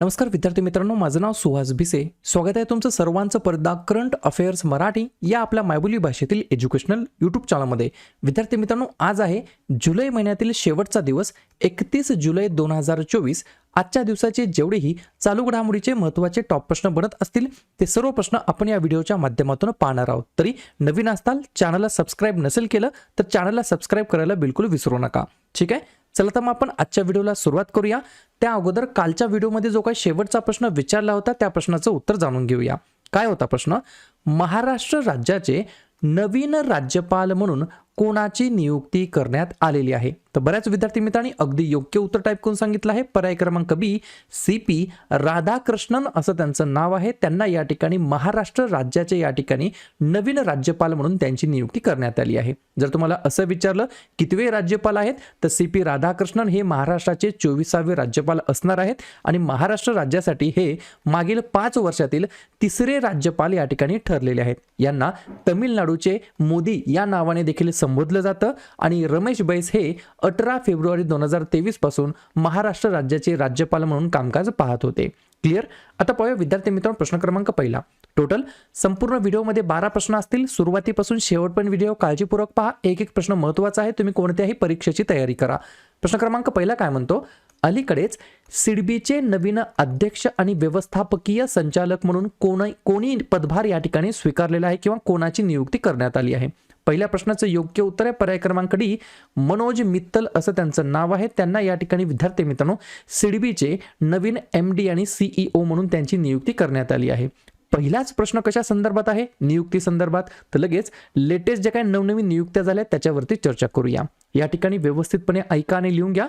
नमस्कार विद्यार्थी मित्रांनो माझं नाव सुहास भिसे. स्वागत आहे तुमचं सर्वांचं पडदा करंट अफेअर्स मराठी या आपल्या मायबोली भाषेतील एज्युकेशनल यूट्यूब चॅनलमध्ये. विद्यार्थी मित्रांनो आज आहे जुलै महिन्यातील शेवटचा दिवस एकतीस जुलै दोन हजार चोवीस. आजच्या दिवसाचे जेवढेही चालू घडामोडीचे महत्त्वाचे टॉप प्रश्न बनत असतील ते सर्व प्रश्न आपण या व्हिडिओच्या माध्यमातून पाहणार आहोत. तरी नवीन असताल चॅनलला सबस्क्राईब नसेल केलं तर चॅनलला सबस्क्राईब करायला बिलकुल विसरू नका. ठीक आहे? चला तर मग आपण आजच्या व्हिडिओला सुरुवात करूया. त्या अगोदर कालच्या व्हिडिओमध्ये जो काही शेवटचा प्रश्न विचारला होता त्या प्रश्नाचं उत्तर जाणून घेऊया. काय होता प्रश्न? महाराष्ट्र राज्याचे नवीन राज्यपाल म्हणून कोणाची नियुक्ती करण्यात आलेली आहे? तर बऱ्याच विद्यार्थी मित्रांनी अगदी योग्य उत्तर टाईप करून सांगितलं आहे. पर्याय क्रमांक बी सी पी राधाकृष्णन असं त्यांचं नाव आहे. त्यांना या ठिकाणी महाराष्ट्र राज्याचे या ठिकाणी नवीन राज्यपाल म्हणून त्यांची नियुक्ती करण्यात आली आहे. जर तुम्हाला असं विचारलं कितवे राज्यपाल आहेत? तर सी पी राधाकृष्णन हे महाराष्ट्राचे चोवीसावे राज्यपाल असणार आहेत आणि महाराष्ट्र राज्यासाठी हे मागील पाच वर्षातील तिसरे राज्यपाल या ठिकाणी ठरलेले आहेत. यांना तमिळनाडूचे मोदी या नावाने देखील संबोधलं जातं. आणि रमेश बैस हे अठरा फेब्रुवारी दोन हजार तेवीसपासून महाराष्ट्र राज्याचे राज्यपाल म्हणून कामकाज पाहत होते. क्लिअर आता पाहूया विद्यार्थी मित्रांनो प्रश्न क्रमांक पहिला. टोटल संपूर्ण व्हिडिओमध्ये बारा प्रश्न असतील. सुरुवातीपासून शेवटपर्यंत व्हिडिओ. काळजीपूर्वक पहा. एक एक प्रश्न महत्त्वाचा आहे. तुम्ही कोणत्याही परीक्षेची तयारी करा. प्रश्न क्रमांक पहिला काय म्हणतो? अलीकडेच सिडबीचे नवीन अध्यक्ष आणि व्यवस्थापकीय संचालक म्हणून कोण कोणी पदभार या ठिकाणी स्वीकारलेला आहे किंवा कोणाची नियुक्ती करण्यात आली आहे? पहिल्या प्रश्नाचं योग्य उत्तर आहे. पर्याय क्रमांक डी मनोज मित्तल असं त्यांचं नाव आहे. त्यांना या ठिकाणी विद्यार्थी मित्रांनो सिडबीचे नवीन एम डी आणि सीईओ म्हणून त्यांची नियुक्ती करण्यात आली आहे. पहिलाच प्रश्न कशा संदर्भात आहे? नियुक्ती संदर्भात तर लगेच लेटेस्ट जे काही नवनवीन नियुक्त्या झाल्या त्याच्यावरती चर्चा करूया. या ठिकाणी व्यवस्थितपणे ऐका आणि लिहून घ्या.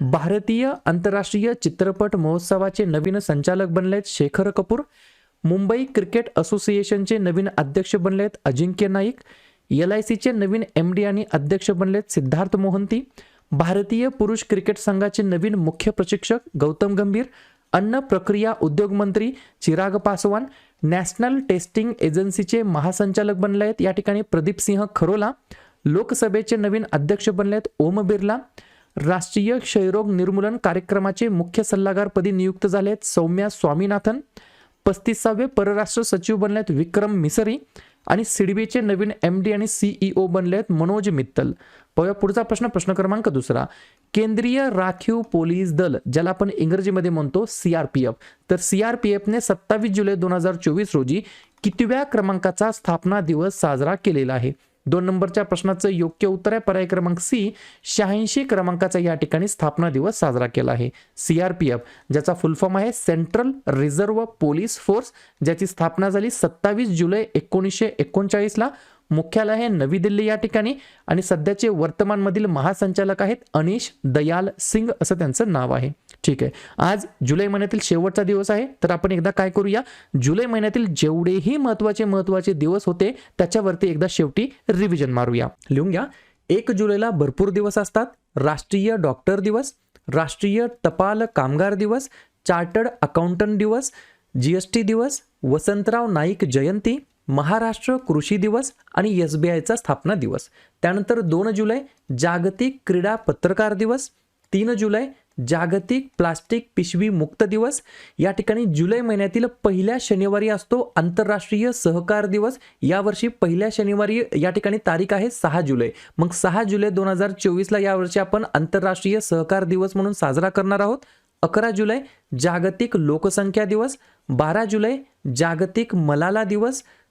भारतीय आंतरराष्ट्रीय चित्रपट महोत्सवाचे नवीन संचालक बनले आहेत शेखर कपूर. मुंबई क्रिकेट असोसिएशनचे नवीन अध्यक्ष बनले आहेत अजिंक्य नाईक. एल आय सीचे नवीन एम डी आणि अध्यक्ष बनले आहेत सिद्धार्थ मोहंती. भारतीय पुरुष क्रिकेट संघाचे नवीन मुख्य प्रशिक्षक गौतम गंभीर. अन्न प्रक्रिया उद्योग मंत्री चिराग पासवान. नॅशनल टेस्टिंग एजन्सीचे महासंचालक बनले आहेत या ठिकाणी प्रदीप सिंह खरोला. लोकसभेचे नवीन अध्यक्ष बनले आहेत ओम बिर्ला. राष्ट्रीय क्षयरोग निर्मूलन कार्यक्रमाचे मुख्य सल्लागारपदी नियुक्त झाले आहेत सौम्या स्वामीनाथन. पस्तीसावे परराष्ट्र सचिव बनले आहेत विक्रम मिसरी. आणि सिडबीचे नवीन एम डी आणि सीईओ बनले आहेत मनोज मित्तल. पाहूया पुढचा प्रश्न प्रश्न क्रमांक दुसरा. केंद्रीय राखीव पोलीस दल ज्याला आपण इंग्रजीमध्ये म्हणतो सीआरपीएफ तर सीआरपीएफने सत्तावीस जुलै दोन हजार चोवीस रोजी कितव्या क्रमांकाचा स्थापना दिवस साजरा केलेला आहे? दोन नंबरच्या प्रश्नाचं योग्य उत्तर आहे. पर्याय क्रमांक सी शहाऐंशी क्रमांकाचा या ठिकाणी स्थापना दिवस साजरा केला आहे. सीआरपीएफ ज्याचा फुल फॉर्म आहे सेंट्रल रिझर्व्ह पोलीस फोर्स ज्याची स्थापना झाली सत्तावीस जुलै एकोणीसशे एकोणचाळीसला. मुख्यालय आहे नवी दिल्ली या ठिकाणी. आणि सध्याचे वर्तमानमधील महासंचालक आहेत अनिश दयाल सिंग असं त्यांचं नाव आहे. ठीक आहे. आज जुलै महिन्यातील शेवटचा दिवस आहे. तर आपण एकदा काय करूया? जुलै महिन्यातील जेवढेही महत्त्वाचे महत्त्वाचे दिवस होते त्याच्यावरती एकदा शेवटी रिव्हिजन मारूया. लिहून घ्या. एक जुलैला भरपूर दिवस असतात. राष्ट्रीय डॉक्टर दिवस राष्ट्रीय टपाल कामगार दिवस चार्टर्ड अकाउंटंट दिवस जी एस टी दिवस वसंतराव नाईक जयंती महाराष्ट्र कृषी दिवस आणि एस बी आयचा स्थापना दिवस. त्यानंतर दोन जुलै जागतिक क्रीडा पत्रकार दिवस. तीन जुलै जागतिक प्लास्टिक पिशवी मुक्त दिवस. या ठिकाणी जुलै महिन्यातील पहिल्या शनिवारी असतो आंतरराष्ट्रीय सहकार दिवस. यावर्षी पहिल्या शनिवारी या ठिकाणी तारीख आहे सहा जुलै. मग सहा जुलै दोन हजार चोवीसला यावर्षी आपण आंतरराष्ट्रीय सहकार दिवस म्हणून साजरा करणार आहोत. अकरा जुलै जागतिक लोकसंख्या दिवस. बारा जुलै जागतिक मलाला दिवस.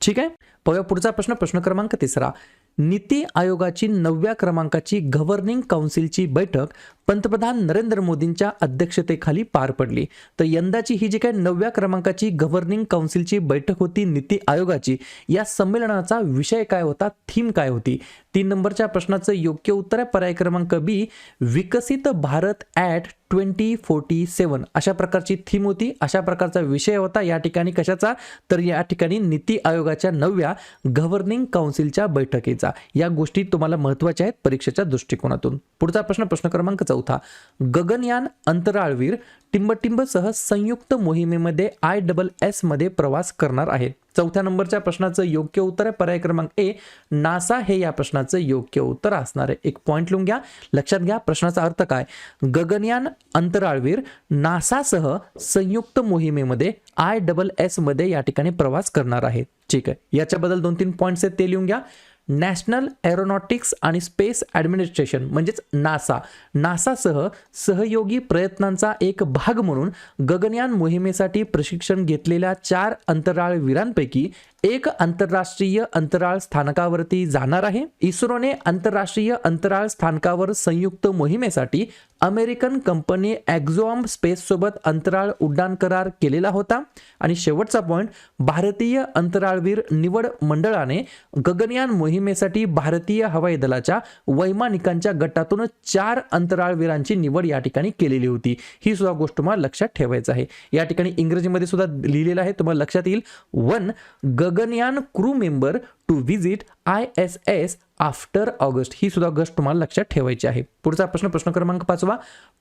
ठीक आहे? पाहूया पुढचा प्रश्न प्रश्न क्रमांक तिसरा. नीती आयोगाची नवव्या क्रमांकाची गव्हर्निंग काउन्सिलची बैठक पंतप्रधान नरेंद्र मोदींच्या अध्यक्षतेखाली पार पडली. तर यंदाची ही जी काही नवव्या क्रमांकाची गव्हर्निंग काउन्सिलची बैठक होती नीती आयोगाची या संमेलनाचा विषय काय होता थीम काय होती? तीन नंबरच्या प्रश्नाचं योग्य उत्तर आहे. पर्याय क्रमांक बी विकसित Bharat at twenty forty seven अशा प्रकारची थीम होती. अशा प्रकारचा विषय होता. या ठिकाणी कशाचा? तर या ठिकाणी नीती आयोगाच्या नवव्या गव्हर्निंग काउन्सिलच्या बैठकीचा. या गोष्टी तुम्हाला महत्त्वाच्या आहेत परीक्षेच्या दृष्टिकोनातून. पुढचा प्रश्न प्रश्न क्रमांक चौथा. गगनयान अंतराळवीर टिंबटिंबसह संयुक्त मोहिमेमध्ये आय डबल एसमध्ये प्रवास करणार आहेत. चौथ्या नंबरच्या प्रश्नाचं योग्य उत्तर आहे. पर्याय क्रमांक ए नासा हे या प्रश्नाचं योग्य उत्तर असणार आहे. एक पॉईंट लिहून घ्या. लक्षात घ्या प्रश्नाचा अर्थ काय? गगनयान अंतराळवीर नासासह संयुक्त मोहिमेमध्ये आय डबल एसमध्ये या ठिकाणी प्रवास करणार आहेत. ठीक आहे. याच्याबद्दल दोन तीन पॉईंट्स आहेत ते लिहून घ्या. नॅशनल एरोनॉटिक्स आणि स्पेस ॲडमिनिस्ट्रेशन म्हणजेच नासा. नासासह सहयोगी प्रयत्नांचा एक भाग म्हणून गगनयान मोहिमेसाठी प्रशिक्षण घेतलेल्या चार अंतराळवीरांपैकी एक आंतरराष्ट्रीय अंतराळ स्थानकावरती जाणार आहे. इस्रोने आंतरराष्ट्रीय अंतराळ स्थानकावर संयुक्त मोहिमेसाठी अमेरिकन कंपनी ॲक्झॉम स्पेससोबत अंतराळ उड्डाण करार केलेला होता. आणि शेवटचा पॉईंट भारतीय अंतराळवीर निवड मंडळाने गगनयान मोहिमेसाठी भारतीय हवाई दलाच्या वैमानिकांच्या गटातून चार अंतराळवीरांची निवड या ठिकाणी केलेली होती. ही सुद्धा गोष्ट तुम्हाला लक्षात ठेवायचं आहे. या ठिकाणी इंग्रजीमध्ये सुद्धा लिहिलेलं आहे. तुम्हाला लक्षात येईल. One Gaganyaan crew member to visit I S S after August. ही सुद्धा गोष्ट तुम्हाला लक्षात ठेवायची आहे. पुढचा प्रश्न प्रश्न क्रमांक पाचवा.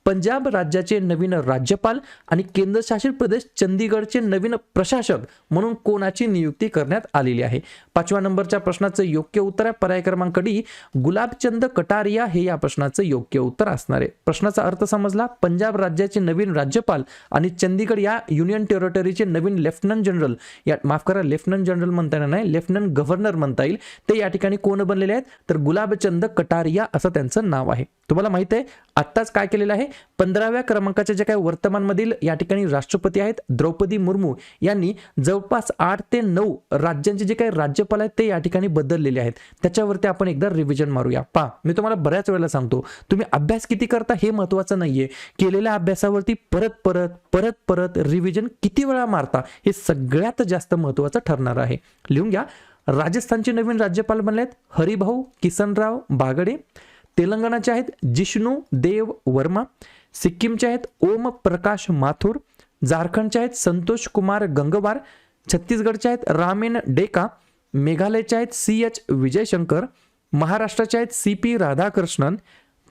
पंजाब राज्याचे नवीन राज्यपाल आणि केंद्रशासित प्रदेश चंदीगडचे नवीन प्रशासक म्हणून कोणाची नियुक्ती करण्यात आलेली आहे? पाचव्या नंबरच्या प्रश्नाचं योग्य उत्तर आहे. पर्याय क्रमांक डी गुलाबचंद कटारिया हे या प्रश्नाचं योग्य उत्तर असणार आहे. प्रश्नाचा अर्थ समजला? पंजाब राज्याचे नवीन राज्यपाल आणि चंदीगड या युनियन टेरिटरीचे नवीन लेफ्टनंट जनरल. या माफ करा लेफ्टनंट जनरल म्हणता येणार नाही लेफ्टनंट गव्हर्नर म्हणता येईल. ते या ठिकाणी कोण बनलेले आहेत? तर गुलाबचंद कटारिया असं त्यांचं नाव आहे. तुम्हाला माहीत आहे आत्ताच काय केलेलं आहे? पंधराव्या क्रमांकाच्या जे काही वर्तमानमधील या ठिकाणी राष्ट्रपती आहेत द्रौपदी मुर्मू यांनी जवळपास आठ ते नऊ राज्यांचे जे काही राज्यपाल आहेत ते या ठिकाणी बदललेले आहेत. त्याच्यावरती आपण एकदा रिव्हिजन मारूया. पा मी तुम्हाला बऱ्याच वेळेला सांगतो तुम्ही अभ्यास किती करता हे महत्वाचं नाहीये. केलेल्या अभ्यासावरती परत परत परत परत रिव्हिजन किती वेळा मारता हे सगळ्यात जास्त महत्वाचं ठरणार आहे. लिहून घ्या राजस्थानचे नवीन राज्यपाल बनले आहेत हरिभाऊ किसनराव बागडे तेलंगणाचे आहेत जिष्णू देव वर्मा सिक्कीमचे आहेत ओम प्रकाश माथुर झारखंडचे आहेत संतोष कुमार गंगवार छत्तीसगडचे आहेत रामेन डेका मेघालयचे आहेत सी एच विजयशंकर महाराष्ट्राचे आहेत सी पी राधाकृष्णन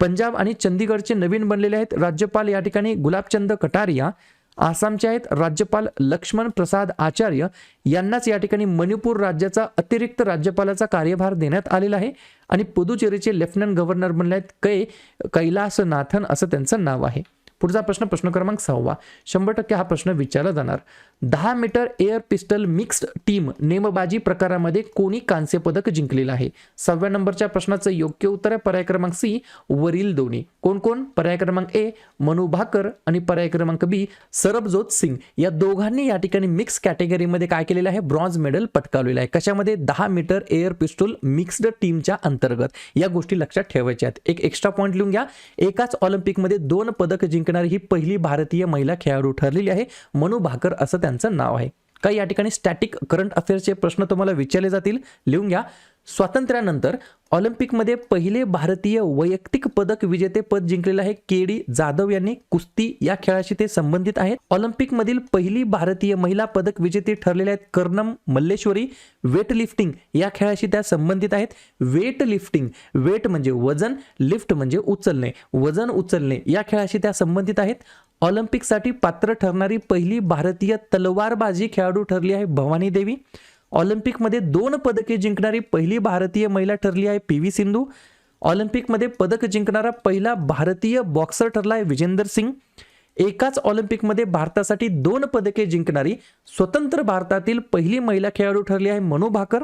पंजाब आणि चंदीगडचे नवीन बनलेले आहेत राज्यपाल या ठिकाणी गुलाबचंद कटारिया आसामचे आहेत राज्यपाल लक्ष्मण प्रसाद आचार्य. यांनाच या ठिकाणी मणिपूर राज्याचा अतिरिक्त राज्यपालाचा कार्यभार देण्यात आलेला आहे. आणि पुदुचेरीचे लेफ्टनंट गव्हर्नर बनले आहेत कै कैलासनाथन असं त्यांचं नाव आहे. पुढचा प्रश्न प्रश्न क्रमांक सहावा. शंभर टक्के हा प्रश्न विचारला जाणार. दहा metre air pistol mixed team नेमबाजी प्रकारामध्ये कोणी कांस्य पदक जिंकलेलं आहे? सहाव्या नंबरच्या प्रश्नाचं योग्य उत्तर आहे पर्याय क्रमांक सी वरील दोन्ही. कोण कोण? पर्याय क्रमांक ए मनु भाकर आणि पर्याय क्रमांक बी सरबजोत सिंग. या दोघांनी या ठिकाणी मिक्स कॅटेगरीमध्ये काय केलेलं आहे? ब्रॉन्झ मेडल पटकावलेलं आहे. कशामध्ये? दहा मीटर एअर पिस्टल मिक्स्ड टीमच्या अंतर्गत. या गोष्टी लक्षात ठेवायच्या आहेत. एक एक्स्ट्रा पॉईंट लिहून घ्या. एकाच ऑलिम्पिकमध्ये दोन पदक जिंकणारी ही पहिली भारतीय महिला खेळाडू ठरलेली आहे. मनु भाकर असं त्यांचं नाव आहे. काही या ठिकाणी स्टॅटिक करंट अफेअर्सचे प्रश्न तुम्हाला विचारले जातील. लिहून घ्या. स्वातंत्र्यानंतर ऑलिम्पिकमध्ये पहिले भारतीय वैयक्तिक पदक विजेते पद जिंकलेलं आहे के डी जाधव यांनी. कुस्ती या खेळाशी ते संबंधित आहेत. ऑलिम्पिकमधील पहिली भारतीय महिला पदक विजेते ठरलेले आहेत कर्णम मल्लेश्वरी. वेट लिफ्टिंग या खेळाशी त्या संबंधित आहेत. वेट लिफ्टिंग वेट म्हणजे वजन लिफ्ट म्हणजे उचलणे वजन उचलणे या खेळाशी त्या संबंधित आहेत. ऑलिम्पिकसाठी पात्र ठरणारी पहिली भारतीय तलवारबाजी खेळाडू ठरली आहे भवानी देवी. ऑलिम्पिकमध्ये दोन पदके जिंकणारी पहिली भारतीय महिला ठरली आहे पी व्ही सिंधू. ऑलिम्पिकमध्ये पदक जिंकणारा पहिला भारतीय बॉक्सर ठरला आहे विजेंदर सिंग. एकाच ऑलिम्पिकमध्ये भारतासाठी दोन पदके जिंकणारी स्वतंत्र भारतातील पहिली महिला खेळाडू ठरली आहे मनु भाकर.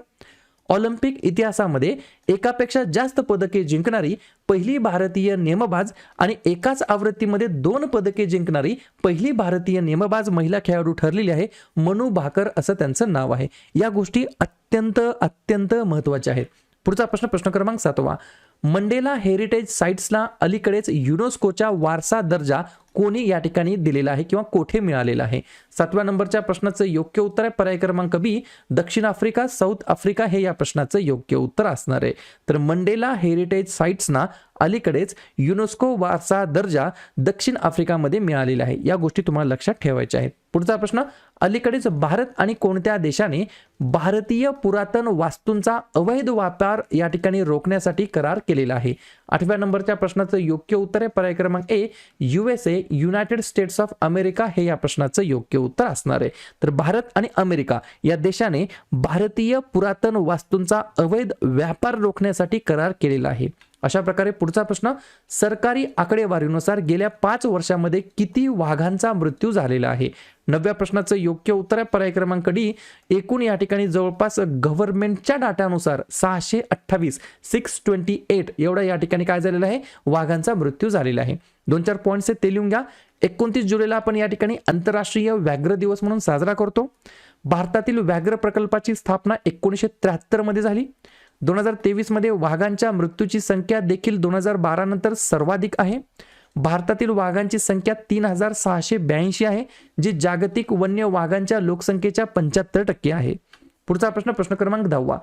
ऑलिम्पिक इतिहासामध्ये एकापेक्षा जास्त पदके जिंकणारी पहिली भारतीय नेमबाज आणि एकाच आवृत्तीमध्ये दोन पदके जिंकणारी पहिली भारतीय नेमबाज महिला खेळाडू ठरलेली आहे मनु भाकर असं त्यांचं नाव आहे. या गोष्टी अत्यंत अत्यंत महत्त्वाच्या आहेत. पुढचा प्रश्न प्रश्न क्रमांक सातवा. मंडेला हेरिटेज साईट्सला अलीकडेच युनेस्कोच्या वारसा दर्जा कोणी या ठिकाणी दिलेला आहे किंवा कोठे मिळालेला आहे? सातव्या नंबरच्या प्रश्नाचं योग्य उत्तर आहे पर्याय क्रमांक बी. दक्षिण आफ्रिका साऊथ आफ्रिका हे या प्रश्नाचं योग्य उत्तर असणार आहे. तर मंडेला हेरिटेज साईट्सना अलीकडेच युनेस्को वारसा दर्जा दक्षिण आफ्रिकामध्ये मिळालेला आहे. या गोष्टी तुम्हाला लक्षात ठेवायच्या आहेत. पुढचा प्रश्न अलीकडेच भारत आणि कोणत्या देशाने भारतीय पुरातन वास्तूंचा अवैध व्यापार या ठिकाणी रोखण्यासाठी करार केलेला आहे. आठव्या नंबरच्या प्रश्नाचं योग्य उत्तर आहे. पर्याय क्रमांक A USA United States of America हे या प्रश्नाचं योग्य उत्तर असणार आहे. तर भारत आणि अमेरिका या देशाने भारतीय पुरातन वास्तूंचा अवैध व्यापार रोखण्यासाठी करार केलेला आहे. अशा प्रकारे पुढचा प्रश्न सरकारी आकडेवारीनुसार गेल्या पाच वर्षामध्ये किती वाघांचा मृत्यू झालेला आहे? नवव्या प्रश्नाचं योग्य उत्तर आहे पर्याय क्रमांक डी एकूण या ठिकाणी जवळपास गव्हर्नमेंटच्या डाटानुसार सहाशे अठ्ठावीस सिक्स ट्वेंटी एट एवढा या ठिकाणी काय झालेलं आहे? वाघांचा मृत्यू झालेला आहे. दोन चार पॉईंट्स ते लिहून घ्या. एकोणतीस जुलैला आपण या ठिकाणी आंतरराष्ट्रीय व्याघ्र दिवस म्हणून साजरा करतो. भारतातील व्याघ्र प्रकल्पाची स्थापना एकोणीसशे त्र्याहत्तरमध्ये झाली. दोन हजार तेवीसमध्ये वाघांच्या मृत्यूची संख्या देखील दोन हजार बारा नंतर सर्वाधिक आहे. भारतातील वाघांची संख्या तीन हजार सहाशे ब्याऐंशी आहे जी जागतिक वन्य वाघांच्या लोकसंख्येच्या पंच्याहत्तर टक्के आहे. पुढचा प्रश्न प्रश्न क्रमांक दहावा.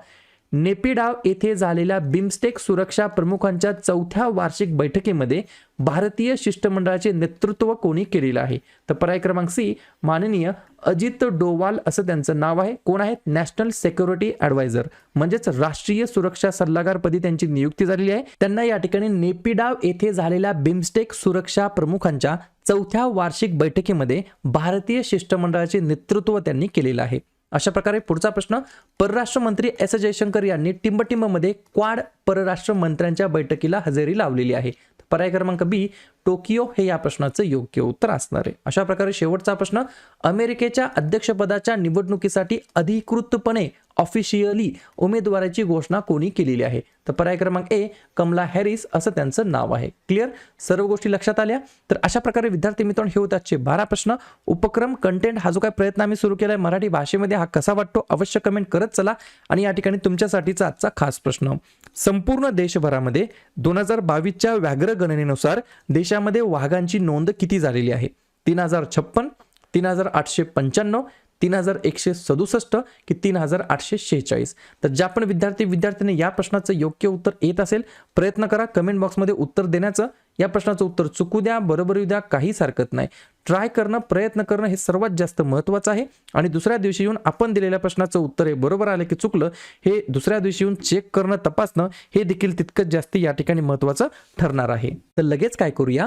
नेपिडाव येथे झालेल्या बिमस्टेक सुरक्षा प्रमुखांच्या चौथ्या वार्षिक बैठकीमध्ये भारतीय शिष्टमंडळाचे नेतृत्व कोणी केलेलं आहे? तर पर्याय क्रमांक सी माननीय अजित डोवाल असं त्यांचं नाव आहे. कोण आहेत? नॅशनल सेक्युरिटी ॲडवायझर म्हणजेच राष्ट्रीय सुरक्षा सल्लागारपदी त्यांची नियुक्ती झालेली आहे. त्यांना या ठिकाणी नेपिडाव येथे झालेल्या बिमस्टेक सुरक्षा प्रमुखांच्या चौथ्या वार्षिक बैठकीमध्ये भारतीय शिष्टमंडळाचे नेतृत्व त्यांनी केलेलं आहे. अशा प्रकारे पुढचा प्रश्न परराष्ट्र मंत्री एस. जयशंकर यांनी टिंबटिंबमध्ये क्वाड परराष्ट्र मंत्र्यांच्या बैठकीला हजेरी लावलेली आहे. पर्याय क्रमांक बी टोकियो हे या प्रश्नाचं योग्य उत्तर असणार आहे. अशा प्रकारे शेवटचा प्रश्न अमेरिकेच्या अध्यक्षपदाच्या निवडणुकीसाठी अधिकृतपणे ऑफिशियली उमेदवाराची घोषणा कोणी केलेली आहे? तर पर्याय क्रमांक ए कमला हॅरिस असं त्यांचं नाव आहे. क्लिअर सर्व गोष्टी लक्षात आल्या? तर अशा प्रकारे विद्यार्थी मित्रांनो हे होते आजचे बारा प्रश्न. उपक्रम कंटेंट हा जो काही प्रयत्न आम्ही सुरू केला आहे मराठी भाषेमध्ये हा कसा वाटतो अवश्य कमेंट करत चला. आणि या ठिकाणी तुमच्यासाठीचा आजचा खास प्रश्न. संपूर्ण देशभरामध्ये दोन हजार बावीसच्या व्याघ्र गणनेनुसार देशामध्ये वाघांची नोंद किती झालेली आहे? तीन हजार छप्पन तीन हजार आठशे पंच्याण्णव तीन हजार एकशे सदुसष्ट की तीन हजार आठशे शेहेचाळीस. तर ज्या पण विद्यार्थी विद्यार्थ्यांनी या प्रश्नाचं योग्य उत्तर येत असेल प्रयत्न करा. कमेंट बॉक्समध्ये उत्तर देण्याचं. या प्रश्नाचं उत्तर चुकू द्या बरोबर येऊ द्या काहीच हरकत नाही. ट्राय करणं प्रयत्न करणं हे सर्वात जास्त महत्त्वाचं आहे. आणि दुसऱ्या दिवशी येऊन आपण दिलेल्या प्रश्नाचं उत्तर हे बरोबर आलं की चुकलं हे दुसऱ्या दिवशी येऊन चेक करणं तपासणं हे देखील तितकंच जास्त या ठिकाणी महत्त्वाचं ठरणार आहे. तर लगेच काय करूया?